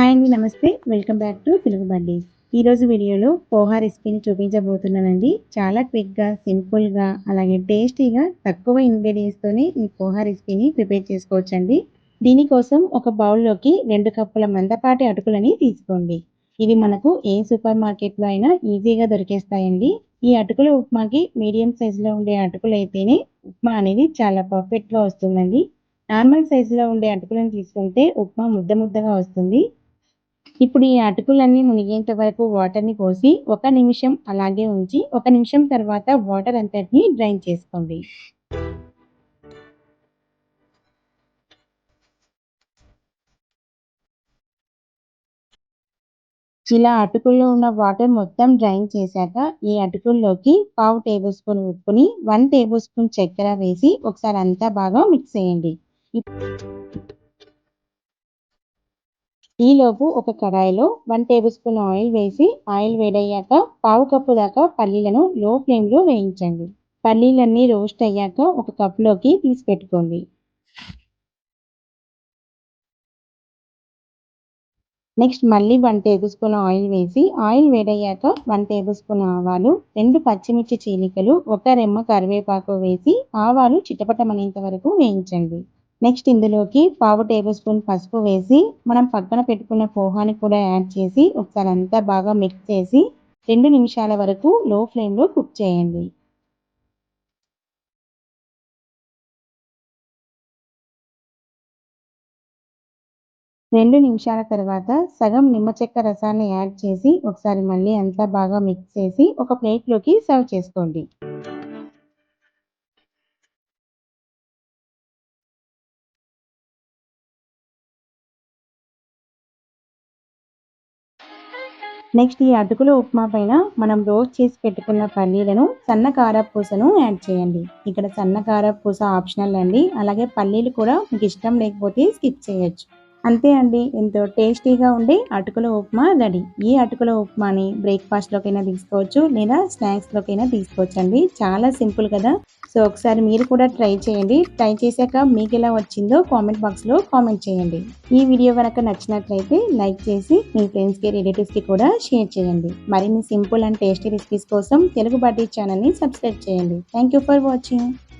Hi అండి నమస్తే. Welcome back to Telugu బండి ఈరోజు వీడియోలో పోహా రెసిపీని చూపించబోతున్నానండి. చాలా క్విక్గా సింపుల్గా అలాగే టేస్టీగా తక్కువ ఇంగ్రీడియంట్స్తోనే ఈ పోహా రెసిపీని ప్రిపేర్ చేసుకోవచ్చండి. దీనికోసం ఒక బౌల్లోకి రెండు కప్పుల మందపాటి అటుకులని తీసుకోండి. ఇవి మనకు ఏ సూపర్ మార్కెట్లో అయినా ఈజీగా దొరికేస్తాయండి. ఈ అటుకుల ఉప్మాకి మీడియం సైజులో ఉండే అటుకులు అయితేనే ఉప్మా అనేది చాలా పర్ఫెక్ట్గా వస్తుందండి. నార్మల్ సైజులో ఉండే అటుకులను తీసుకుంటే ఉప్మా ముద్ద ముద్దగా వస్తుంది. ఇప్పుడు ఈ అటుకులన్నీ మునిగేంత వరకు వాటర్ని పోసి ఒక నిమిషం అలాగే ఉంచి ఒక నిమిషం తర్వాత వాటర్ అంతటిని డ్రైన్ చేసుకోండి. ఇలా అటుకుల్లో ఉన్న వాటర్ మొత్తం డ్రైన్ చేశాక ఈ అటుకుల్లోకి పావు టేబుల్ స్పూన్ ఉప్పుని వన్ టేబుల్ స్పూన్ చక్కెర వేసి ఒకసారి అంతా బాగా మిక్స్ చేయండి. ఈలోపు ఒక కడాయిలో వన్ టేబుల్ స్పూన్ ఆయిల్ వేసి ఆయిల్ వేడయ్యాక పావు కప్పు దాకా పల్లీలను లో ఫ్లేమ్లో వేయించండి. పల్లీలన్నీ రోస్ట్ అయ్యాక ఒక కప్లోకి తీసి పెట్టుకోండి. నెక్స్ట్ మళ్ళీ వన్ టేబుల్ స్పూన్ ఆయిల్ వేసి ఆయిల్ వేడయ్యాక వన్ టేబుల్ స్పూన్ ఆవాలు రెండు పచ్చిమిర్చి చీలికలు ఒక రెమ్మ కరివేపాకు వేసి ఆవాలు చిటపటమనేంత వరకు వేయించండి. నెక్స్ట్ ఇందులోకి పావు టేబుల్ స్పూన్ పసుపు వేసి మనం పక్కన పెట్టుకున్న పోహాని కూడా యాడ్ చేసి ఒకసారి అంతా బాగా మిక్స్ చేసి రెండు నిమిషాల వరకు లో ఫ్లేమ్లో కుక్ చేయండి. రెండు నిమిషాల తర్వాత సగం నిమ్మ చెక్క రసాన్ని యాడ్ చేసి ఒకసారి మళ్ళీ అంతా బాగా మిక్స్ చేసి ఒక ప్లేట్లోకి సర్వ్ చేసుకోండి. నెక్స్ట్ ఈ అటుకుల ఉప్మా పైన మనం రోస్ట్ చేసి పెట్టుకున్న పల్లీలను సన్న కారపూసను యాడ్ చేయండి. ఇక్కడ సన్న కారపూస ఆప్షనల్ అండి. అలాగే పల్లీలు కూడా మీకు ఇష్టం లేకపోతే స్కిప్ చేయొచ్చు. అంతే అండి. ఎంతో టేస్టీగా ఉండే అటుకుల ఉప్మా రెడీ. ఈ అటుకుల ఉప్మాని బ్రేక్ఫాస్ట్లోకైనా తీసుకోవచ్చు లేదా స్నాక్స్లోకైనా తీసుకోవచ్చు అండి చాలా సింపుల్ కదా. సో ఒకసారి మీరు కూడా ట్రై చేయండి. ట్రై చేశాక మీకు ఎలా వచ్చిందో కామెంట్ బాక్స్లో కామెంట్ చేయండి. ఈ వీడియో కనుక నచ్చినట్లయితే లైక్ చేసి మీ ఫ్రెండ్స్కి రిలేటివ్స్కి కూడా షేర్ చేయండి. మరిన్ని సింపుల్ అండ్ టేస్టీ రెసిపీస్ కోసం తెలుగు బడ్డీ ఛానల్ని సబ్స్క్రైబ్ చేయండి. Thank for watching.